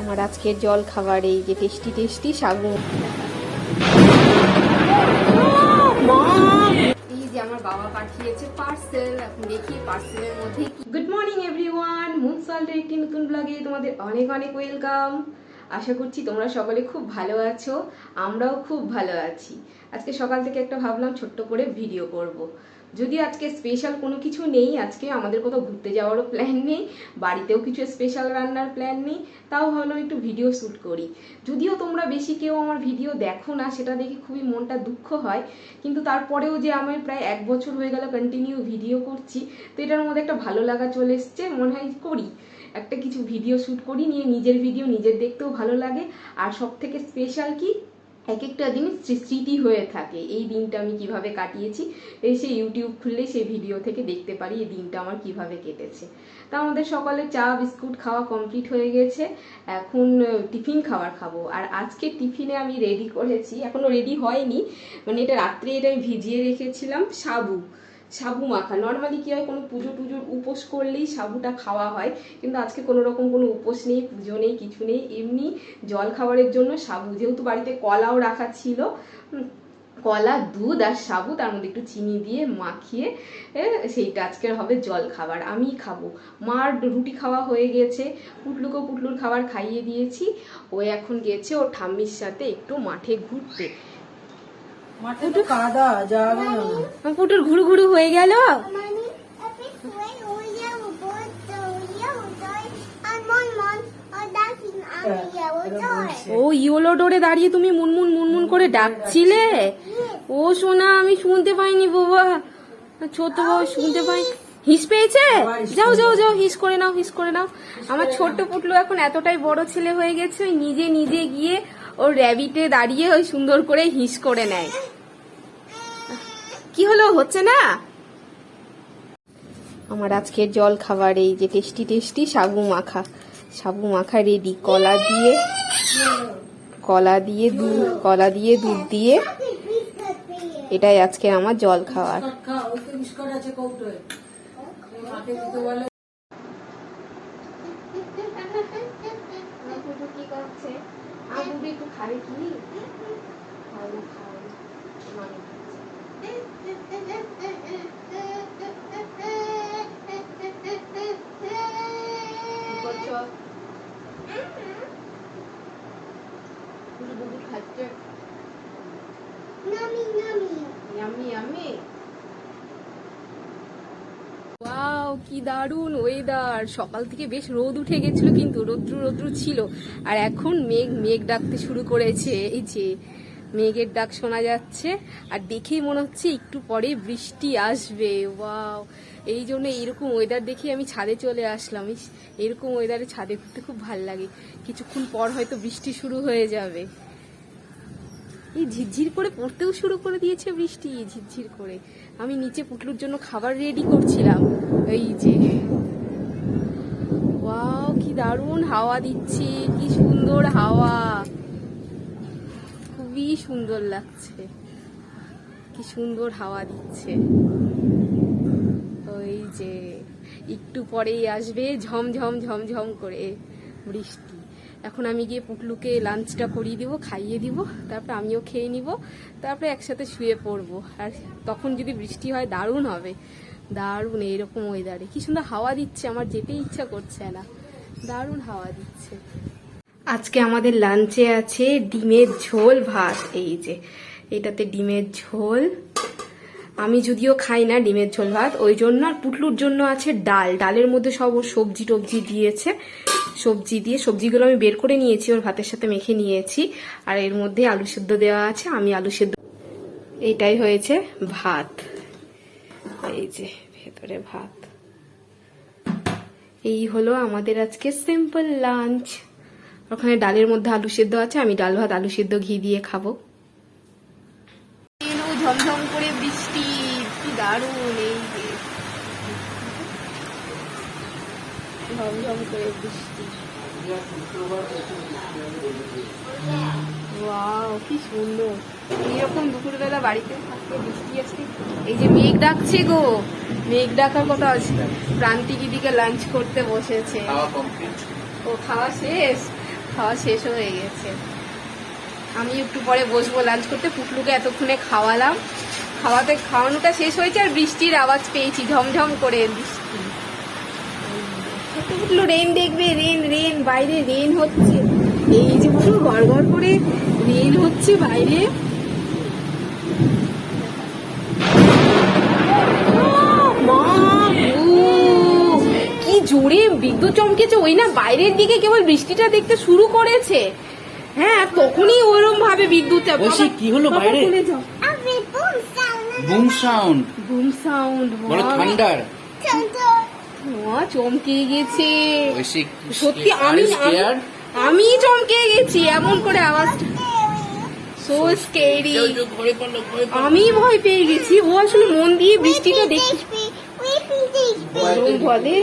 আমার আজকের জল খাবার এই যে টেস্টি টেস্টি সাগু এই যে আমার বাবা পাঠিয়েছে পার্সেল এখন দেখি পার্সেলের মধ্যে গুড মর্নিং এভরিওয়ান তোমাদের অনেক অনেক ওয়েলকাম আশা করছি তোমরা সকলে খুব ভালো আছো, আমরাও খুব ভালো আছি। আজকে সকাল থেকে একটা ভাবলাম ছোট্ট করে ভিডিও করব। যদি আজকে স্পেশাল কোনো কিছু নেই, আজকে আমাদের কোথাও ঘুরতে যাওয়ারও প্ল্যান নেই, বাড়িতেও কিছু স্পেশাল রান্নার প্ল্যান নেই, তাও ভাবলাম একটু ভিডিও শ্যুট করি। যদিও তোমরা বেশি কেউ আমার ভিডিও দেখো না, সেটা দেখে খুবই মনটা দুঃখ হয়, কিন্তু তারপরেও যে আমি প্রায় এক বছর হয়ে গেল কন্টিনিউ ভিডিও করছি, তো এটার মধ্যে একটা ভালো লাগা চলে এসছে, মনে হয় করি। একটা কিছু ভিডিও শ্যুট করি, নিয়ে নিজের ভিডিও নিজের দেখতেও ভালো লাগে। আর সব থেকে স্পেশাল কি? এক একটা দিন স্মৃতি হয়ে থাকে। এই দিনটা আমি কীভাবে কাটিয়েছি সে ইউটিউব খুললে সেই ভিডিও থেকে দেখতে পারি এই দিনটা আমার কীভাবে কেটেছে। তা আমাদের সকালে চা, বিস্কুট খাওয়া কমপ্লিট হয়ে গেছে। এখন টিফিন খাবার খাব। আর আজকে টিফিনে আমি রেডি করেছি, এখনও রেডি হয়নি। মানে এটা রাত্রে এটা আমি ভিজিয়ে রেখেছিলাম, সাবু। সাবু মাখা। নর্মালি কী হয়, কোনো পুজো টুজোর উপোস করলেই সাবুটা খাওয়া হয়, কিন্তু আজকে কোনো রকম কোনো উপোস নেই, পুজো নেই, কিছু নেই। এমনি জল খাবারের জন্য সাবু। যেহেতু বাড়িতে কলাও রাখা ছিল কলা, দুধ আর সাবু, তার মধ্যে একটু চিনি দিয়ে মাখিয়ে সেইটা আজকের হবে জল খাবার আমি খাব। মার রুটি খাওয়া হয়ে গেছে। পুটলুকেও পুটলুর খাবার খাইয়ে দিয়েছি। ও এখন গেছে ও ঠাম্মির সাথে একটু মাঠে ঘুরতে। পুটুর ঘুরু ঘুরু হয়ে গেল। toy. ও ইয়োলো ডোরে দাঁড়িয়ে তুমি মুনমুন মুনমুন করে ডাকছিলে? ও সোনা আমি শুনতে পাইনি বাবা। ছোট বাবা শুনতে পাই হিস পেয়েছে? যাও যাও যাও হিস করে নাও হিস করে নাও। আমার ছোট্ট পুটলু এখন এতটাই বড় ছেলে হয়ে গেছে ওই নিজে নিজে গিয়ে ওর র্যাবিটে দাঁড়িয়ে ওই সুন্দর করে হিস করে নেয়। কি হলো, হচ্ছে না? আমার আজকের জল খাবার এই যে টেস্টি টেস্টি সাবু মাখা। সাবু মাখা রেডি কলা দিয়ে কলা দিয়ে দুধ, কলা দিয়ে দুধ দিয়ে। এটাই আজকে আমার জল খাওয়ার খা ওই তো বিস্কুট আছে কৌটোয় মাকে দিতে বলে কি করছে আবু একটু খাবে কি করছ দুধ খাচ্ছে Nummy, nummy. Yummy yummy wow কি দারুণ ওয়েদার সকাল থেকে বেশ রোদ উঠে গেছিল কিন্তু রৌদ্র রৌদ্র ছিল। আর এখন মেঘ মেঘ ডাকতে শুরু করেছে। এই যে মেঘের ডাক শোনা যাচ্ছে। আর দেখেই মনে হচ্ছে একটু পরে বৃষ্টি আসবে। ওয়াও! এই জন্য এরকম ওয়েদার দেখে আমি ছাদে চলে আসলাম। এরকম ওয়েদারে ছাদে ঘুরতে খুব ভালো লাগে কিছুক্ষণ পর হয়তো বৃষ্টি শুরু হয়ে যাবে। এই ঝিরঝির করে পড়তেও শুরু করে দিয়েছে বৃষ্টি ঝিরঝির করে। আমি নিচে পুটলুর জন্য খাবার রেডি করছিলাম। এই যে, ওয়াও, কি দারুণ হাওয়া দিচ্ছে, কি সুন্দর হাওয়া। খুবই সুন্দর লাগছে। কি সুন্দর হাওয়া দিচ্ছে। ওই যে, একটু পরেই আসবে ঝমঝম ঝমঝম করে বৃষ্টি। এখন আমি গিয়ে পুটলুকে লাঞ্চটা করিয়ে দিব, খাইয়ে দিব, তারপরে আমিও খেয়ে নিব, তারপরে একসাথে শুয়ে পড়ব। আর তখন যদি বৃষ্টি হয়, দারুণ হবে। দারুণ এইরকম ওয়েদারে কি সুন্দর হাওয়া দিচ্ছে, আমার যেতে ইচ্ছা করছে না। দারুণ হাওয়া দিচ্ছে। আজকে আমাদের লাঞ্চে আছে ডিমের ঝোল ভাত। এই যে, এটাতে ডিমের ঝোল। আমি যদিও খাই না ডিমের ঝোল ভাত, ওই জন্য আর পুটলুর জন্য আছে ডাল। ডালের মধ্যে সব সবজি টবজি দিয়েছে। সবজি দিয়ে সবজিগুলো আমি বের করে নিয়েছি, ওর ভাতের সাথে মেখে নিয়েছি। আর এর মধ্যে আলু সেদ্ধ দেওয়া আছে, আমি আলু সেদ্ধ এটাই হয়েছে ভাত। এই যে, ভেতরে ভাত। এই হলো আমাদের আজকে সিম্পল লাঞ্চ ওখানে ডালের মধ্যে আলু সেদ্ধ আছে, আমি ডাল ভাত, আলু সেদ্ধ, ঘি দিয়ে খাব। ঝমঝম করে বৃষ্টি দারুণ এই যে ঝমঝম করে বৃষ্টি। ওয়াও কি সুন্দর। এইরকম দুপুরবেলা বাড়িতে থাকতে বৃষ্টি আজকে এই যে মেঘ ডাকছে গো। মেঘ ডাকার কথা আছে। প্রান্তিক দিকে লাঞ্চ করতে বসেছে। ও খাওয়া শেষ? খাওয়া শেষ হয়ে গেছে। আমি একটু পরে বসবো লাঞ্চ করতে। পুটলুকে এতক্ষণে খাওয়ালাম। খাওয়াতে খাওয়ানোটা শেষ হয়েছে আর বৃষ্টির আওয়াজ পেয়েছি। ঝমঝম করে বৃষ্টি। পুটলু রেন দেখবে রেন রেন বাইরে রেন হচ্ছে। এই যে পুরো গড় গড় করে রেন হচ্ছে বাইরে। কি জোরে বিদ্যুৎ চমকেছে। ওই না বাইরের দিকে কেবল বৃষ্টিটা দেখতে শুরু করেছে। হ্যাঁ তখনই ওরম ভাবে বিদ্যুৎ বলছি, কি হলো বাইরে? বুম সাউন্ড বুম সাউন্ড বলো থান্ডার Thunder. চমকে গেছে। সত্যি আমি আমি চমকে গেছি এমন করে আওয়াজ। সো স্কেরি আমি ভয় পেয়ে গেছি। ও আসলে মন দিয়ে বৃষ্টিটা দেখি বলে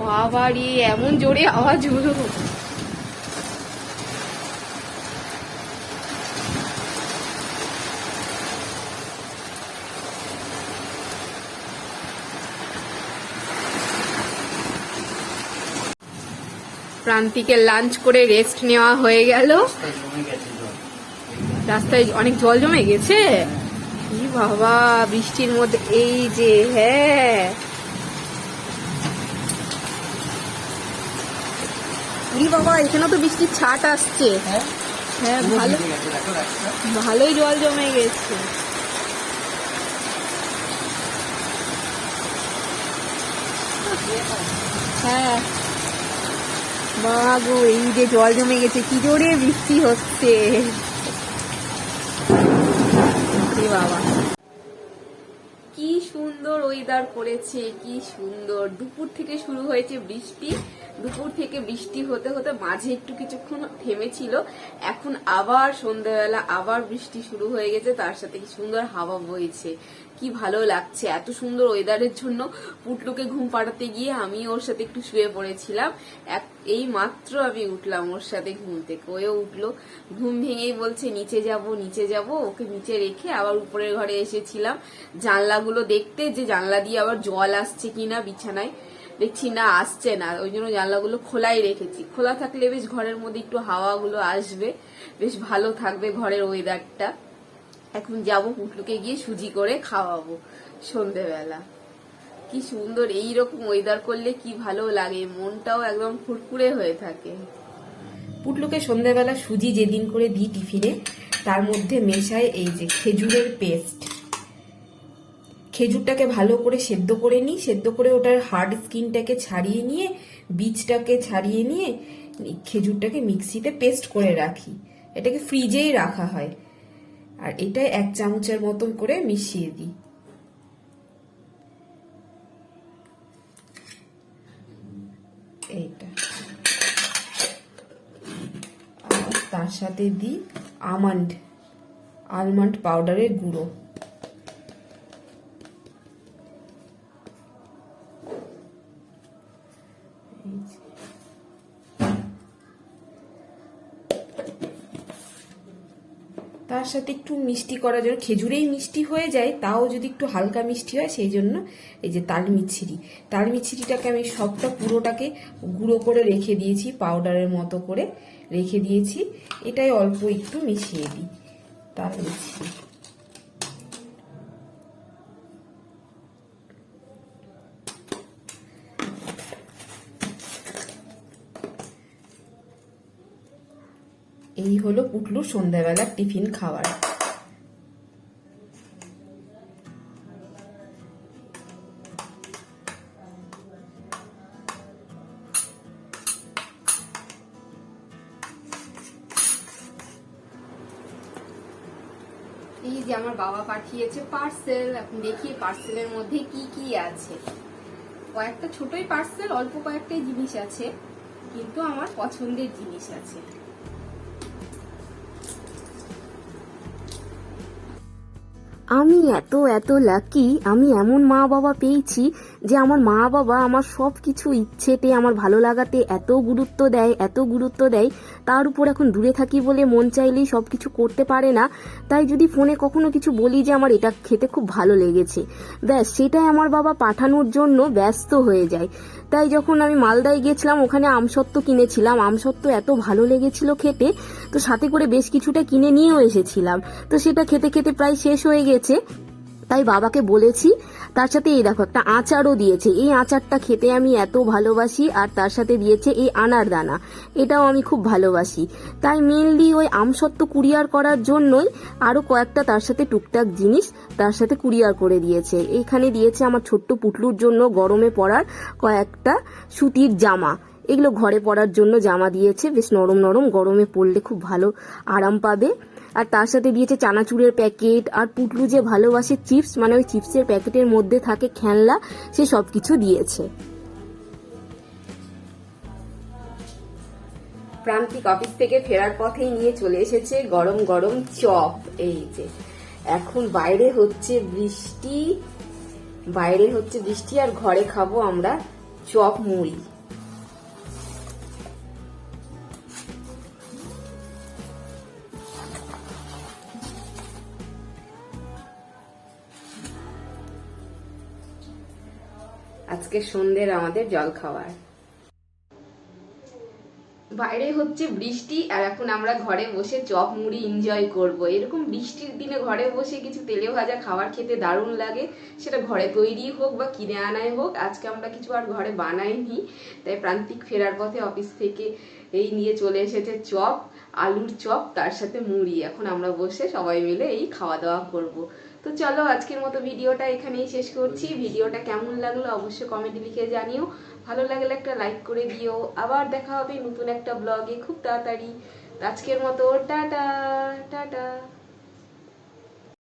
বাবারি এমন জোরে আওয়াজ হলো। প্রান্তিকের লাঞ্চ করে রেস্ট নেওয়া হয়ে গেল। রাস্তায় অনেক জল জমে গেছে? কি বাবা বৃষ্টির মধ্যে এই যে হ্যাঁ। বাবা এখানে তো বৃষ্টির ছাট আসছে। হ্যাঁ ভালো। ভালোই জল জমে গেছে। হ্যাঁ। বাবু এই যে জল জমে গেছে, কি জোরে বৃষ্টি হচ্ছে। বাবা। কি সুন্দর ওয়েদার করেছে, কি সুন্দর। দুপুর থেকে শুরু হয়েছে বৃষ্টি। দুপুর থেকে বৃষ্টি হতে হতে মাঝে একটু কিছুক্ষণ থেমেছিল। এখন আবার সন্ধ্যাবেলা আবার বৃষ্টি শুরু হয়ে গেছে, তার সাথে কি সুন্দর হাওয়া বইছে। কি ভালো লাগছে এত সুন্দর ওয়েদারের জন্য। পুটলুকে ঘুম পাড়াতে গিয়ে আমি ওর সাথে একটু শুয়ে পড়েছিলাম। এক এই মাত্র আমি উঠলাম ওর সাথে ঘুম থেকে। ওও উঠল, ঘুম ভেঙেই বলছে, নিচে যাব নিচে যাব। ওকে নিচে রেখে আবার উপরের ঘরে এসেছিলাম। জানলাগুলো দেখতে যে জানলা দিয়ে আবার জল আসছে কিনা বিছানায়, দেখছি না, আসছে না। ওই জন্য জানলাগুলো খোলাই রেখেছি। খোলা থাকলে বেশ ঘরের মধ্যে একটু হাওয়াগুলো আসবে। বেশ ভালো থাকবে ঘরের ওয়েদারটা এখন যাব পুটলুকে গিয়ে সুজি করে খাওয়াবো সন্ধেবেলা। কি সুন্দর এই রকম ওয়েদার করলে কি ভালো লাগে, মনটাও একদম ফুরফুরে হয়ে থাকে। পুটলুকে সন্ধ্যাবেলা সুজি যেদিন করে দিই টিফিনে, তার মধ্যে মেশায় এই যে খেজুরের পেস্ট খেজুরটাকে ভালো করে সেদ্ধ করে নিই, সেদ্ধ করে ওটার হার্ড স্কিনটাকে ছাড়িয়ে নিয়ে, বীজটাকে ছাড়িয়ে নিয়ে খেজুরটাকে মিক্সিতে পেস্ট করে রাখি। এটাকে ফ্রিজেই রাখা হয়। আর এটাই এক চামচের মতন করে মিশিয়ে দিই। এইটা। তার সাথে দিই আমন্ড আলমন্ড পাউডারের গুঁড়ো। তার সাথে একটু মিষ্টি করার জন্য, খেজুরেই মিষ্টি হয়ে যায়, তাও যদি একটু হালকা মিষ্টি হয়, সেই জন্য এই যে তাল মিছিরি। তাল মিছিরিটাকে আমি সবটা পুরোটাকে গুঁড়ো করে রেখে দিয়েছি, পাউডারের মতো করে রেখে দিয়েছি। এটাই অল্প একটু মিশিয়ে দিই। তাল মিছরি। এই হলো পুটলু সন্ধ্যাবেলার টিফিন খাওয়ার। এই যে আমার বাবা পাঠিয়েছে পার্সেল এখন দেখি পার্সেলের মধ্যে কি কি আছে। কয়েকটা ছোটই পার্সেল অল্প কয়েকটাই জিনিস আছে, কিন্তু আমার পছন্দের জিনিস আছে। আমি এত এত লাকি আমি এমন মা বাবা পেয়েছি যে আমার মা বাবা আমার সব কিছু ইচ্ছেতে, আমার ভালো লাগাতে এত গুরুত্ব দেয়, এত গুরুত্ব দেয়। তার উপর এখন দূরে থাকি বলে মন চাইলেই সব কিছু করতে পারে না। তাই যদি ফোনে কখনো কিছু বলি যে আমার এটা খেতে খুব ভালো লেগেছে, ব্যাস সেটাই আমার বাবা পাঠানোর জন্য ব্যস্ত হয়ে যায়। তাই যখন আমি মালদায় গেছিলাম, ওখানে আমসত্ত্ব কিনেছিলাম। আমসত্ত্ব এত ভালো লেগেছিল খেতে, তো সাথে করে বেশ কিছুটা কিনে নিয়েও এসেছিলাম। তো সেটা খেতে খেতে প্রায় শেষ হয়ে গেছে। তাই বাবাকে বলেছি, তার সাথে এই দেখো একটা আচারও দিয়েছে। এই আচারটা খেতে আমি এত ভালোবাসি আর তার সাথে দিয়েছে এই আনার দানা। এটাও আমি খুব ভালোবাসি। তাই মেনলি ওই আমসত্ত্ব কুরিয়ার করার জন্যই আরও কয়েকটা তার সাথে টুকটাক জিনিস তার সাথে কুরিয়ার করে দিয়েছে। এইখানে দিয়েছে আমার ছোট্ট পুটলুর জন্য গরমে পরার কয়েকটা সুতির জামা। এগুলো ঘরে পরার জন্য জামা দিয়েছে, বেশ নরম নরম, গরমে পরলে খুব ভালো আরাম পাবে। আর তার সাথে দিয়েছে চানাচুরের প্যাকেট আর পুটলু যে ভালোবাসে চিপস মানে ওই চিপসের প্যাকেটের মধ্যে থাকে খেলনা, সে সব কিছু দিয়েছে। প্রান্তিক অফিস থেকে ফেরার পথেই নিয়ে চলে এসেছে গরম গরম চপ। এই যে, এখন বাইরে হচ্ছে বৃষ্টি, বাইরে হচ্ছে বৃষ্টি আর ঘরে খাব আমরা চপ মুড়ি। আজকে সন্ধ্যের আমাদের জল খাওয়ার। বাইরে হচ্ছে বৃষ্টি, আর এখন আমরা ঘরে বসে চপ মুড়ি এনজয় করব। এরকম বৃষ্টির দিনে ঘরে বসে কিছু তেলে ভাজা খাবার খেতে দারুণ লাগে। সেটা ঘরে তৈরি হোক বা কিনে আনাই হোক, আজকে আমরা কিছু আর ঘরে বানাইনি। তাই প্রান্তিক ফেরার পথে অফিস থেকে এই নিয়ে চলে এসেছে চপ, আলুর চপ, তার সাথে মুড়ি। এখন আমরা বসে সবাই মিলে এই খাওয়া দাওয়া করব। তো চলো, আজকের মতো ভিডিওটা এখানেই শেষ করছি। ভিডিওটা কেমন লাগল অবশ্যই কমেন্টে লিখে জানিও। ভালো লাগলে একটা লাইক করে দিও। আবার দেখা হবে নতুন একটা ব্লগে খুব তাড়াতাড়ি। আজকের মতো, টাটা টাটা।